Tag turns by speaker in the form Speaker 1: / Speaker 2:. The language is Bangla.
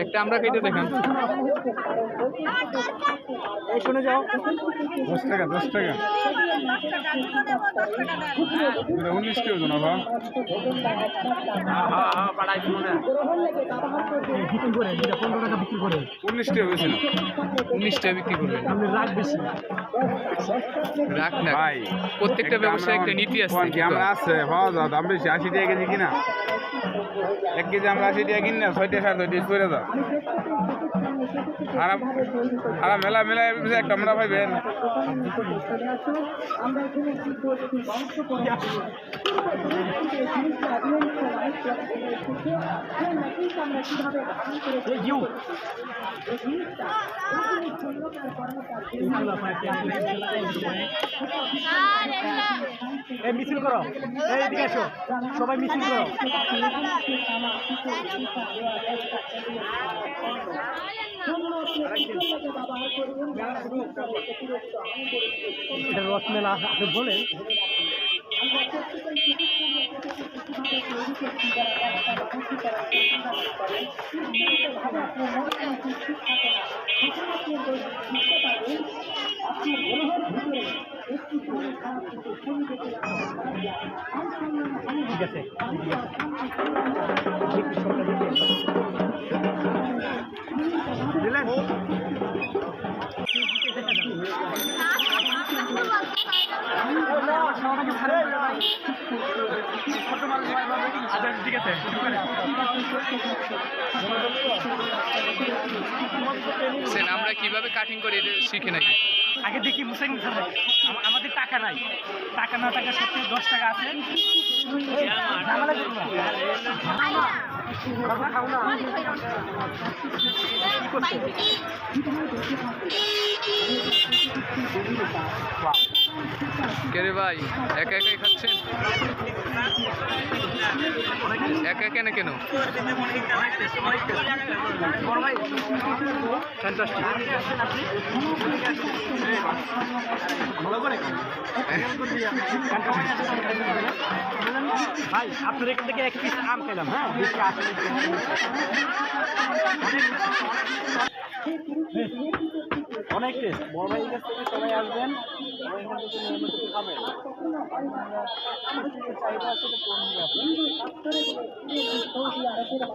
Speaker 1: একটা আমরা কেটে দেখান।
Speaker 2: শুনে যাও।
Speaker 3: দশ টাকা দশ টাকা। উনিশ টাকা না বা
Speaker 2: বিক্রি করে দুইটা পনেরো টাকা বিক্রি করে
Speaker 3: হয়েছে না।
Speaker 1: উনিশ বিক্রি করবেন।
Speaker 2: আপনি রাগ বেশি।
Speaker 1: রাখ না।
Speaker 3: ভাই
Speaker 1: প্রত্যেকটা ব্যবসায় একটা নীতি আছে
Speaker 3: আমরা আছে? দাম বেশি আশি টাকা কেজি কিনা। এক কেজি আমরা আশি টাকা কিনি না ছয়টা সাড়ে ছয়টা করে দাও আর আর মেলা মেলা একটা আমরা পাইবেন
Speaker 2: এই জিউ এই মিছিল করো। এই দিকে এসো। সবাই মিছিল করো। রসমেলা আপনি বলেন। ঠিক ঠিক আছে আচ্ছা
Speaker 1: কীভাবে কাটিং করে শিখে নাকি?
Speaker 2: আগে দেখি মুসাইন ধরে আমাদের টাকা নাই। টাকা না টাকা সত্যি দশ টাকা আছে। কি?
Speaker 1: কে রে ভাই? একা একাই খাচ্ছেন? একা কেন
Speaker 2: কেন? করে? ভাই, আপনার এখান থেকে এক পিস আম খেলাম হ্যাঁ? অনেক টেস্ট বড় ভাইয়ের কাছ থেকে সবাই আসবেন। চাহিদা আছে